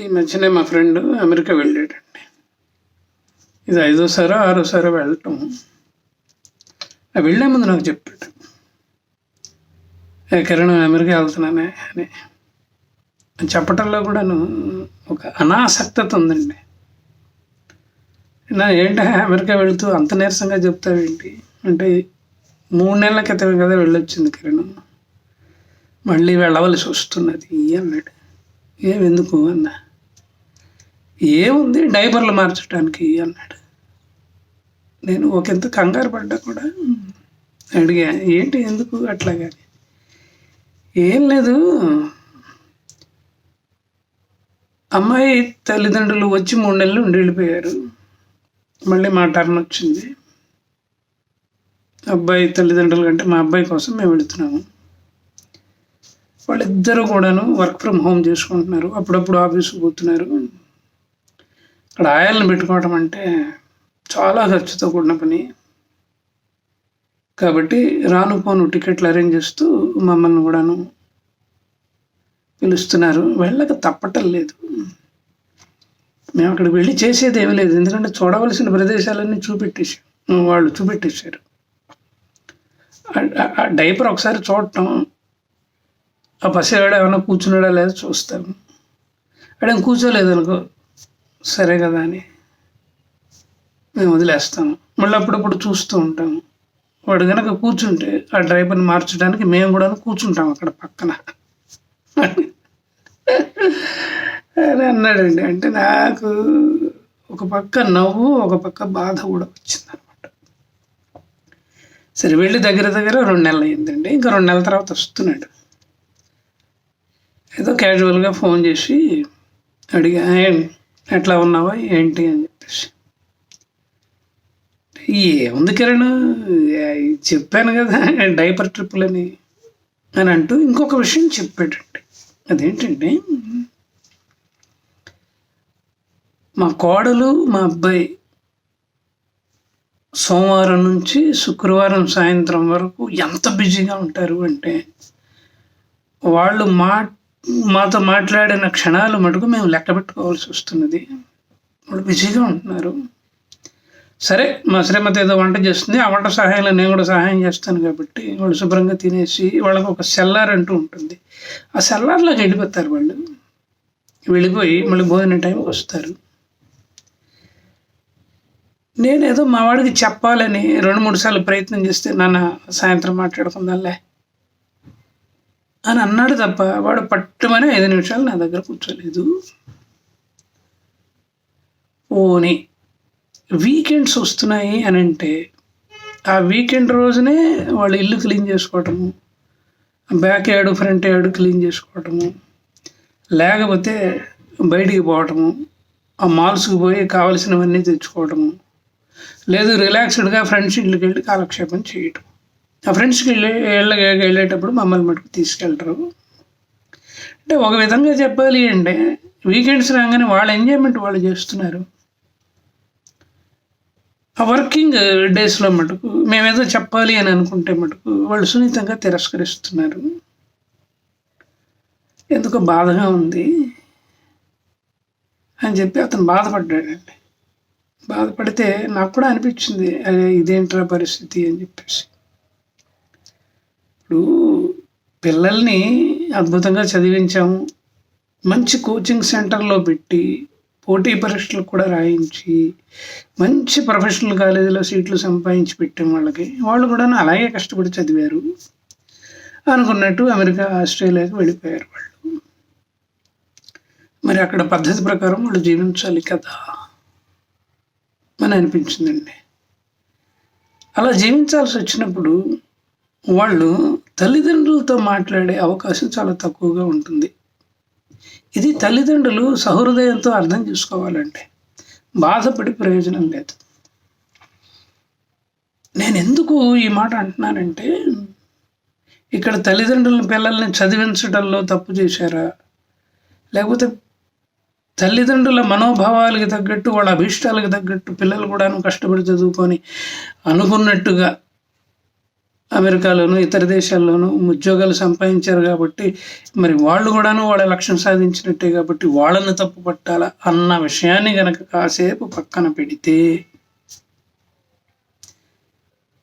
ఈ మధ్యనే మా ఫ్రెండ్ అమెరికా వెళ్ళాడండి ఇది ఐదోసారో ఆరోసారో వెళ్ళటం. ఆ వెళ్ళే ముందు నాకు చెప్పాడు. కిరణ్ అమెరికా వెళ్తున్నానే అని. చెప్పటంలో కూడాను ఒక అనాసక్తత ఉందండి. నా ఏంటి అమెరికా వెళుతూ అంత నీరసంగా చెప్తావేంటి? అంటే మూడు నెలల క్రితం కదా వెళ్ళొచ్చింది కిరణ్. మళ్ళీ వెళ్ళవలసి వస్తున్నది అన్నాడు. ఏమెందుకు అన్నా? ఏముంది డైపర్లు మార్చడానికి అన్నాడు. నేను ఒకంత కంగారు పడ్డా కూడా అడిగా ఏంటి ఎందుకు అట్లాగా? ఏం లేదు. అమ్మాయి తల్లిదండ్రులు వచ్చి మూడు నెలలు ఉండి వెళ్ళిపోయారు. మళ్ళీ మా టర్న్ వచ్చింది. అబ్బాయి తల్లిదండ్రుల కంటే మా అబ్బాయి కోసం మేము వెళుతున్నాము. వాళ్ళిద్దరూ కూడాను వర్క్ ఫ్రమ్ హోమ్ చేసుకుంటున్నారు. అప్పుడప్పుడు ఆఫీస్కి పోతున్నారు. అక్కడ ఆయిల్ని పెట్టుకోవడం అంటే చాలా ఖర్చుతో కూడిన పని. కాబట్టి రాను పోను టికెట్లు అరేంజ్ చేస్తూ మమ్మల్ని కూడాను పిలుస్తున్నారు. వెళ్ళక తప్పటం లేదు. మేము అక్కడికి వెళ్ళి చేసేది ఏమీ లేదు. ఎందుకంటే చూడవలసిన ప్రదేశాలన్నీ చూపెట్టేసాం వాళ్ళు చూపెట్టేశారు. ఆ డైపర్ ఒకసారి చూడటం. ఆ పసివాడు ఏమైనా కూర్చున్నాడా లేదా చూస్తాము. అడే కూర్చోలేదు అనుకో. సరే కదా అని మేము వదిలేస్తాము. మళ్ళీ అప్పుడప్పుడు చూస్తూ ఉంటాము. వాడు కనుక కూర్చుంటే ఆ డ్రైవర్ని మార్చడానికి మేము కూడా కూర్చుంటాం అక్కడ పక్కన. అని అన్నాడండి. అంటే నాకు ఒక పక్క నవ్వు ఒక పక్క బాధ కూడా వచ్చింది అనమాట సరే వెళ్ళి దగ్గర దగ్గర రెండు నెలలు అయిందండి. ఇంకా రెండు నెలల తర్వాత వస్తున్నాడు. ఏదో క్యాజువల్గా ఫోన్ చేసి అడిగా ఎట్లా ఉన్నావా? ఏంటి అని చెప్పేసి. ఏముంది కిరణ్? చెప్పాను కదా డైపర్ ట్రిప్పులని అని. అంటూ ఇంకొక విషయం చెప్పాడండి అదేంటంటే మా కోడలు మా అబ్బాయి సోమవారం నుంచి శుక్రవారం సాయంత్రం వరకు ఎంత బిజీగా ఉంటారు అంటే వాళ్ళు మా మాతో మాట్లాడిన క్షణాలు మటుకు మేము లెక్క పెట్టుకోవాల్సి వస్తున్నది. వాళ్ళు బిజీగా ఉంటున్నారు. సరే మా శ్రీమతి ఏదో వంట చేస్తుంది. ఆ వంట సహాయంలో నేను కూడా సహాయం చేస్తాను కాబట్టి వాళ్ళు శుభ్రంగా తినేసి వాళ్ళకు ఒక సెల్లార్ అంటూ ఉంటుంది. ఆ సెల్లార్లోకి వెళ్ళిపోతారు వాళ్ళు. వెళ్ళిపోయి మళ్ళీ భోజనం టైంకి వస్తారు. నేనేదో మా వాడికి చెప్పాలని రెండు మూడు సార్లు ప్రయత్నం చేస్తే నాన్న సాయంత్రం మాట్లాడుకుందాంలే. అని అన్నాడు తప్ప వాడు పట్టుమని ఐదు నిమిషాలు నా దగ్గర కూర్చోలేదు. పోనీ వీకెండ్స్ వస్తున్నాయి అని అంటే ఆ వీకెండ్ రోజునే వాళ్ళు ఇల్లు క్లీన్ చేసుకోవటము back yard front yard clean చేసుకోవటము లేకపోతే బయటికి పోవటము ఆ మాల్స్కి పోయి కావలసినవన్నీ తెచ్చుకోవటము లేదు రిలాక్స్డ్గా ఫ్రెండ్స్ ఇంటికి వెళ్ళి కాలక్షేపం చేయటం. నా ఫ్రెండ్స్కి వెళ్ళే వెళ్ళ వెళ్ళేటప్పుడు మమ్మల్ని మటుకు తీసుకెళ్తారు. అంటే ఒక విధంగా చెప్పాలి అంటే వీకెండ్స్ రాగానే వాళ్ళ ఎంజాయ్మెంట్ వాళ్ళు చేస్తున్నారు. ఆ వర్కింగ్ డేస్లో మటుకు మేమేదో చెప్పాలి అని అనుకుంటే మటుకు వాళ్ళు సున్నితంగా తిరస్కరిస్తున్నారు. ఎందుకో బాధగా ఉంది అని చెప్పి అతను బాధపడ్డాడండి. బాధపడితే నాకు కూడా అనిపించింది అరే ఇదేంట్రా పరిస్థితి? అని చెప్పేసి. ఇప్పుడు పిల్లల్ని అద్భుతంగా చదివించాము. మంచి కోచింగ్ సెంటర్లో పెట్టి పోటీ పరీక్షలకు కూడా రాయించి మంచి ప్రొఫెషనల్ కాలేజీలో సీట్లు సంపాదించి పెట్టాం వాళ్ళకి వాళ్ళు కూడా అలాగే కష్టపడి చదివారు. అనుకున్నట్టు అమెరికా ఆస్ట్రేలియాకి వెళ్ళిపోయారు వాళ్ళు. మరి అక్కడ పద్ధతి ప్రకారం వాళ్ళు జీవించాలి కదా అని అనిపించిందండి. అలా జీవించాల్సి వచ్చినప్పుడు వాళ్ళు తల్లిదండ్రులతో మాట్లాడే అవకాశం చాలా తక్కువగా ఉంటుంది. ఇది తల్లిదండ్రులు సహృదయంతో అర్థం చేసుకోవాలంటే బాధపడి ప్రయోజనం లేదు. నేను ఎందుకు ఈ మాట అంటున్నానంటే ఇక్కడ తల్లిదండ్రుల పిల్లల్ని చదివించడంలో తప్పు చేశారా? లేకపోతే తల్లిదండ్రుల మనోభావాలకి తగ్గట్టు వాళ్ళ అభిష్టాలకు తగ్గట్టు పిల్లలు కూడాను కష్టపడి చదువుకొని అనుకున్నట్టుగా అమెరికాలోను ఇతర దేశాల్లోనూ ఉద్యోగాలు సంపాదించారు కాబట్టి మరి వాళ్ళు కూడాను వాళ్ళ లక్ష్యం సాధించినట్టే కాబట్టి వాళ్ళని తప్పు పట్టాలా అన్న విషయాన్ని గనక కాసేపు పక్కన పెడితే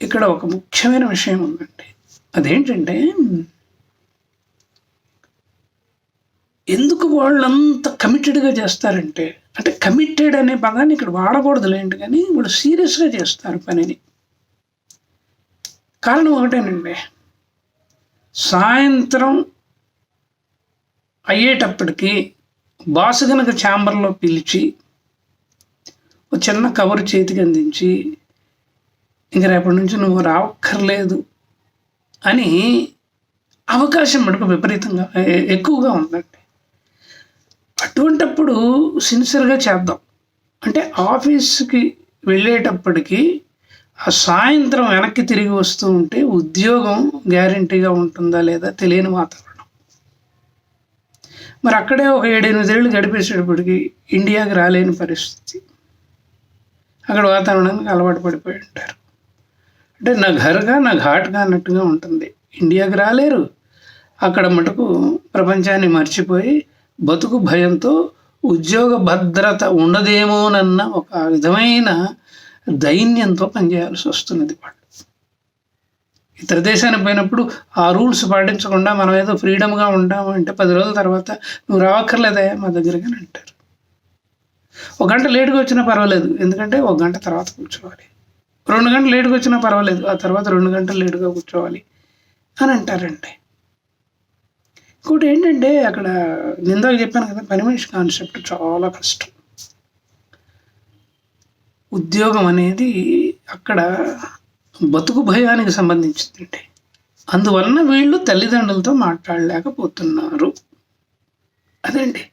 ఇక్కడ ఒక ముఖ్యమైన విషయం ఉందండి. అదేంటంటే ఎందుకు వాళ్ళంత కమిటెడ్గా చేస్తారంటే అంటే కమిటెడ్ అనే పదాన్ని ఇక్కడ వాడకూడదులేంటి కానీ వాళ్ళు సీరియస్గా చేస్తారు పనిని. కారణం ఒకటేనండి. సాయంత్రం అయ్యేటప్పటికి బాసు కనుక ఛాంబర్లో పిలిచి ఒక చిన్న కవర్ చేతికి అందించి ఇంక రేపటి నుంచి నువ్వు రావక్కర్లేదు అని అవకాశం మటుకు విపరీతంగా ఎక్కువగా ఉందండి. అటువంటప్పుడు సిన్సియర్గా చేద్దాం. అంటే ఆఫీస్కి వెళ్ళేటప్పటికి ఆ సాయంత్రం వెనక్కి తిరిగి వస్తూ ఉంటే ఉద్యోగం గ్యారంటీగా ఉంటుందా లేదా తెలియని వాతావరణం. మరి అక్కడే ఒక ఏడెనిమిదేళ్ళు గడిపేసేటప్పటికి ఇండియాకి రాలేని పరిస్థితి. అక్కడ వాతావరణానికి అలవాటు పడిపోయి ఉంటారు. అంటే నా ఘర్గా నా ఘాట్గా అన్నట్టుగా ఉంటుంది. ఇండియాకి రాలేరు. అక్కడ మటుకు ప్రపంచాన్ని మర్చిపోయి బతుకు భయంతో ఉద్యోగ భద్రత ఉండదేమోనన్న ఒక విధమైన దైన్యంతో పనిచేయాల్సి వస్తున్నది వాళ్ళు. ఇతర దేశానికి పోయినప్పుడు ఆ రూల్స్ పాటించకుండా మనం ఏదో ఫ్రీడమ్గా ఉంటాము అంటే పది రోజుల తర్వాత నువ్వు రావక్కర్లేదా మా దగ్గరగా అంటారు. ఒక గంట లేటుగా వచ్చినా పర్వాలేదు. ఎందుకంటే ఒక గంట తర్వాత కూర్చోవాలి. రెండు గంటలు లేటుగా వచ్చినా పర్వాలేదు. ఆ తర్వాత రెండు గంటలు లేటుగా కూర్చోవాలి అని అంటారండి. ఇంకోటి ఏంటంటే అక్కడ నిందాక చెప్పాను కదా పని మనిషి కాన్సెప్ట్ చాలా కష్టం. ఉద్యోగం అనేది అక్కడ బతుకు భయానికి సంబంధించిందండి. అందువలన వీళ్ళు తల్లిదండ్రులతో మాట్లాడలేకపోతున్నారు. అదండి?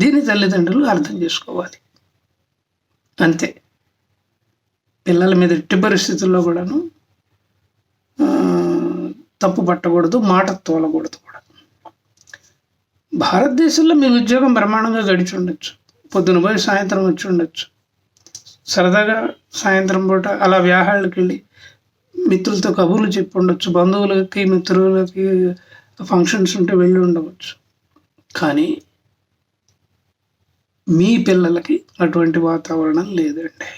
దీని తల్లిదండ్రులు అర్థం చేసుకోవాలి. అంతే. పిల్లల మీద ఎట్టి పరిస్థితుల్లో కూడాను తప్పు పట్టకూడదు మాట తోలకూడదు కూడా. భారతదేశంలో మీ ఉద్యోగం బ్రహ్మాండంగా గడిచి ఉండొచ్చు. పొద్దున పోయి సాయంత్రం వచ్చి ఉండొచ్చు. సరదాగా సాయంత్రం పూట అలా వ్యాహాళ్ళకి వెళ్ళి మిత్రులతో కబుర్లు చెప్పి ఉండొచ్చు బంధువులకి మిత్రులకి ఫంక్షన్స్ ఉంటే వెళ్ళి ఉండవచ్చు. కానీ మీ పిల్లలకి అటువంటి వాతావరణం లేదండి.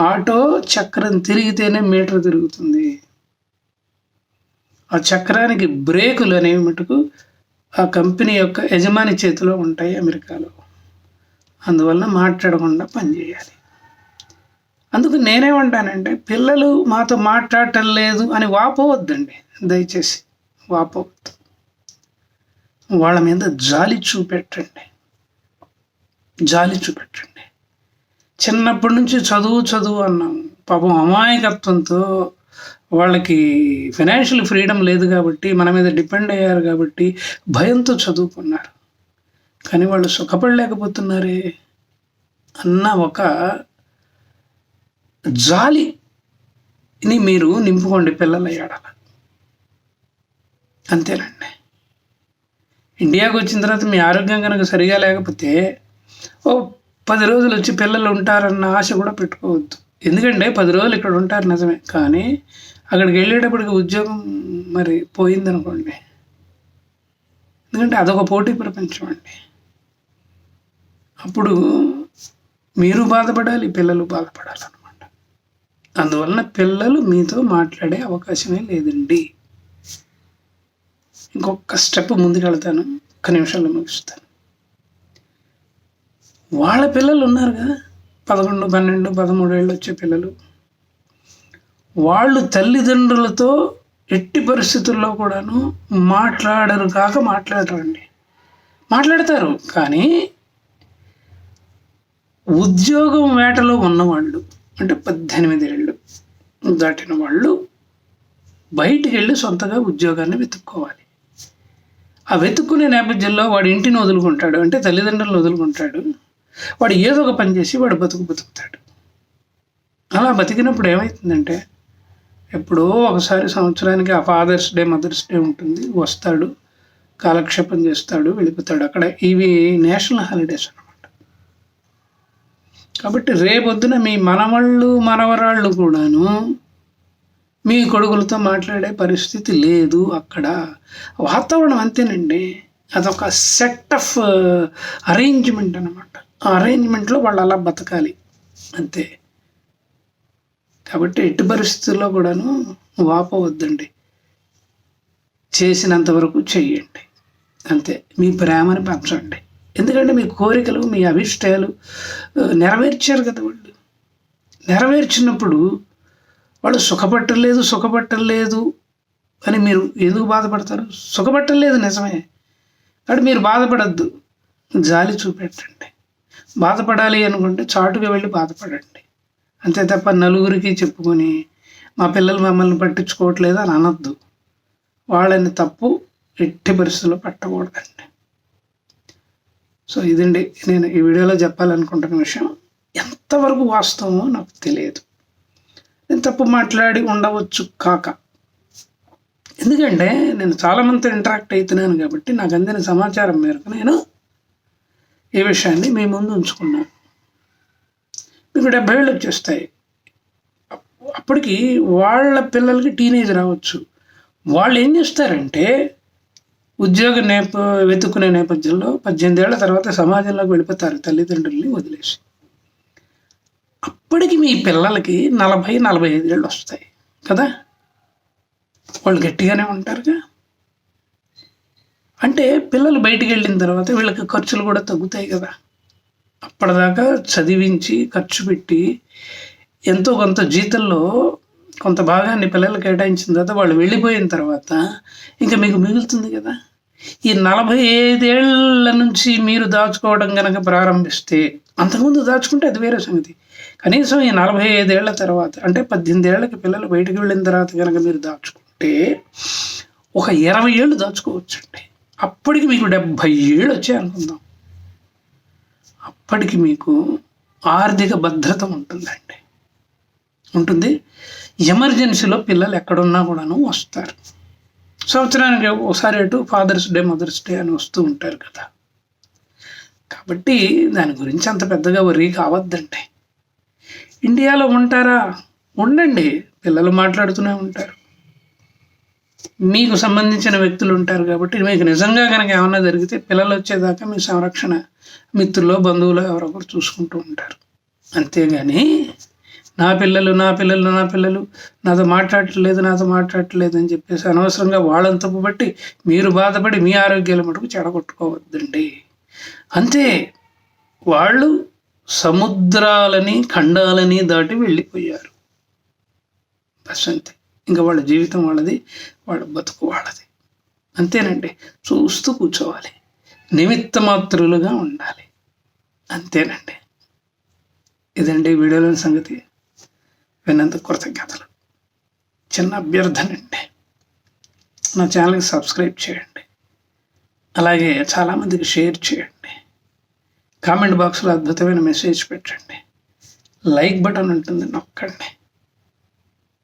ఆటో చక్రం తిరిగితేనే మీటర్ తిరుగుతుంది. ఆ చక్రానికి బ్రేకులు అనేవి మటుకు ఆ కంపెనీ యొక్క యజమాని చేతిలో ఉంటాయి అమెరికాలో. అందువలన మాట్లాడకుండా పనిచేయాలి అందుకు నేనేమంటానంటే పిల్లలు మాతో మాట్లాడటం లేదు అని వాపోవద్దండి. దయచేసి వాపోవద్దు. వాళ్ళ మీద జాలి చూపెట్టండి. జాలి చూపెట్టండి. చిన్నప్పటి నుంచి చదువు చదువు అన్నాం. పాపం అమాయకత్వంతో వాళ్ళకి ఫైనాన్షియల్ ఫ్రీడమ్ లేదు కాబట్టి మన మీద డిపెండ్ అయ్యారు కాబట్టి భయంతో చదువుకున్నారు. కానీ వాళ్ళు సుఖపడలేకపోతున్నారే అన్న ఒక జాలిని మీరు నింపుకోండి పిల్లల ఏడాల అంతేనండి. ఇండియాకు వచ్చిన తర్వాత మీ ఆరోగ్యం కనుక సరిగా లేకపోతే ఓ పది రోజులు వచ్చి పిల్లలు ఉంటారన్న ఆశ కూడా పెట్టుకోవద్దు. ఎందుకంటే పది రోజులు ఇక్కడ ఉంటారు నిజమే. కానీ అక్కడికి వెళ్ళేటప్పటికి ఉద్యోగం మరి పోయిందనుకోండి. ఎందుకంటే అదొక పోటీ ప్రపంచం అండి. అప్పుడు మీరు బాధపడాలి పిల్లలు బాధపడాలి అనమాట అందువలన పిల్లలు మీతో మాట్లాడే అవకాశమే లేదండి. ఇంకొక స్టెప్ ముందుకు వెళ్తాను ఒక్క నిమిషంలో ముగిస్తాను. వాళ్ళ పిల్లలు ఉన్నారుగా పదకొండు పన్నెండు పదమూడేళ్ళు వచ్చే పిల్లలు. వాళ్ళు తల్లిదండ్రులతో ఎట్టి పరిస్థితుల్లో కూడాను మాట్లాడరు కాక మాట్లాడరండి. మాట్లాడతారు కానీ ఉద్యోగం వేటలో ఉన్నవాళ్ళు అంటే పద్దెనిమిది ఏళ్ళు దాటిన వాళ్ళు బయటికి వెళ్ళి సొంతగా ఉద్యోగాన్ని వెతుక్కోవాలి. ఆ వెతుక్కునే నేపథ్యంలో వాడి ఇంటిని వదులుకుంటాడు అంటే తల్లిదండ్రులను వదులుకుంటాడు వాడు ఏదో ఒక పని చేసి వాడు బతుకు బతుకుతాడు. అలా బతికినప్పుడు ఏమవుతుందంటే ఎప్పుడో ఒకసారి సంవత్సరానికి ఆ ఫాదర్స్ డే మదర్స్ డే ఉంటుంది వస్తాడు కాలక్షేపం చేస్తాడు వెళ్ళిపోతాడు. అక్కడ ఇవి నేషనల్ హాలిడేస్ అన్నమాట. కాబట్టి రేపొద్దున మీ మనవళ్ళు మనవరాళ్ళు కూడాను మీ కొడుకులతో మాట్లాడే పరిస్థితి లేదు అక్కడ. వాతావరణం అంతేనండి. అదొక సెట్ ఆఫ్ అరేంజ్మెంట్ అనమాట ఆ అరేంజ్మెంట్లో వాళ్ళు అలా బతకాలి. అంతే. కాబట్టి ఎట్టి పరిస్థితుల్లో కూడాను వాపవద్దండి. చేసినంత వరకు చెయ్యండి. అంతే. మీ ప్రేమని పంచండి. ఎందుకంటే మీ కోరికలు మీ అభిష్టాలు నెరవేర్చారు కదా వాళ్ళు. నెరవేర్చినప్పుడు వాళ్ళు సుఖపట్టలేదు సుఖపట్టలేదు అని మీరు ఎందుకు బాధపడతారు? సుఖపట్టలేదు నిజమే. కాబట్టి మీరు బాధపడద్దు. జాలి చూపెట్టండి. బాధపడాలి అనుకుంటే చాటుగా వెళ్ళి బాధపడండి. అంతే తప్ప నలుగురికి చెప్పుకొని మా పిల్లలు మమ్మల్ని పట్టించుకోవట్లేదు అని అనొద్దు. వాళ్ళని తప్పు ఎట్టి పరిస్థితుల్లో పట్టకూడదండి. సో ఇదండి నేను ఈ వీడియోలో చెప్పాలనుకుంటున్న విషయం. ఎంతవరకు వాస్తవమో నాకు తెలియదు. నేను తప్పు మాట్లాడి ఉండవచ్చు కాక. ఎందుకంటే నేను చాలామందితో ఇంటరాక్ట్ అవుతున్నాను కాబట్టి నాకు అందిన సమాచారం మేరకు నేను ఈ విషయాన్ని మీ ముందు ఉంచుకున్నాను. మీకు డెబ్బై ఏళ్ళు వచ్చేస్తాయి. అప్పటికి వాళ్ళ పిల్లలకి టీనేజ్ రావచ్చు. వాళ్ళు ఏం చేస్తారంటే ఉద్యోగ నేప వెతుక్కునే నేపథ్యంలో పద్దెనిమిది ఏళ్ళ తర్వాత సమాజంలోకి వెళ్ళిపోతారు తల్లిదండ్రుల్ని వదిలేసి. అప్పటికి మీ పిల్లలకి నలభై నలభై ఐదు ఏళ్ళు వస్తాయి కదా? వాళ్ళు గట్టిగానే ఉంటారుగా? అంటే పిల్లలు బయటికి వెళ్ళిన తర్వాత వీళ్ళకి ఖర్చులు కూడా తగ్గుతాయి కదా? అప్పటిదాకా చదివించి ఖర్చు పెట్టి ఎంతో కొంత జీతంలో కొంత భాగాన్ని పిల్లలు కేటాయించిన తర్వాత వాళ్ళు వెళ్ళిపోయిన తర్వాత ఇంకా మీకు మిగులుతుంది కదా? ఈ నలభై ఐదేళ్ళ నుంచి మీరు దాచుకోవడం కనుక ప్రారంభిస్తే అంతకుముందు దాచుకుంటే అది వేరే సంగతి. కనీసం ఈ నలభై ఐదేళ్ళ తర్వాత అంటే పద్దెనిమిది ఏళ్ళకి పిల్లలు బయటికి వెళ్ళిన తర్వాత కనుక మీరు దాచుకుంటే ఒక ఇరవై ఏళ్ళు దాచుకోవచ్చండి. అప్పటికి మీకు డెబ్భై ఏళ్ళు వచ్చాయి అనుకుందాం. అప్పటికి మీకు ఆర్థిక భద్రత ఉంటుందండి. ఉంటుంది. ఎమర్జెన్సీలో పిల్లలు ఎక్కడున్నా కూడాను వస్తారు. సంవత్సరానికి ఒకసారి అటు ఫాదర్స్ డే మదర్స్ డే అని వస్తూ ఉంటారు కదా. కాబట్టి దాని గురించి అంత పెద్దగా వరీ కావద్దండి. ఇండియాలో ఉంటారా? ఉండండి. పిల్లలు మాట్లాడుతూనే ఉంటారు. మీకు సంబంధించిన వ్యక్తులు ఉంటారు కాబట్టి మీకు నిజంగా కనుక ఏమైనా జరిగితే పిల్లలు వచ్చేదాకా మీ సంరక్షణ మిత్రులు బంధువులు ఎవరొకరు చూసుకుంటూ ఉంటారు. అంతేగాని నా పిల్లలు నా పిల్లలు నా పిల్లలు నాతో మాట్లాడట్లేదు నాతో మాట్లాడట్లేదు అని చెప్పేసి అనవసరంగా వాళ్ళని తప్పుబట్టి మీరు బాధపడి మీ ఆరోగ్యాల మటుకు చెడగొట్టుకోవద్దండి. అంతే వాళ్ళు సముద్రాలని ఖండాలని దాటి వెళ్ళిపోయారు. బస్ అంతే. ఇంకా వాళ్ళ జీవితం వాళ్ళది వాళ్ళ బతుకు వాళ్ళది. అంతేనండి. చూస్తూ కూర్చోవాలి. నిమిత్త మాత్రులుగా ఉండాలి. అంతేనండి. ఇదండి వీడియోలోని సంగతి. విన్నందుకు కృతజ్ఞతలు చిన్న అభ్యర్థన అండి నా ఛానల్కి సబ్స్క్రైబ్ చేయండి. అలాగే చాలామందికి షేర్ చేయండి. కామెంట్ బాక్స్లో అద్భుతమైన మెసేజ్ పెట్టండి. లైక్ బటన్ ఉంటుంది నొక్కండి.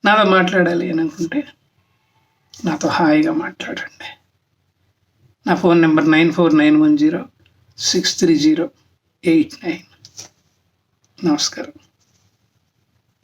నాతో మాట్లాడాలి అని అనుకుంటే నాతో హాయిగా మాట్లాడండి. నా phone number nine four nine one zero six three zero eight nine. నమస్కారం.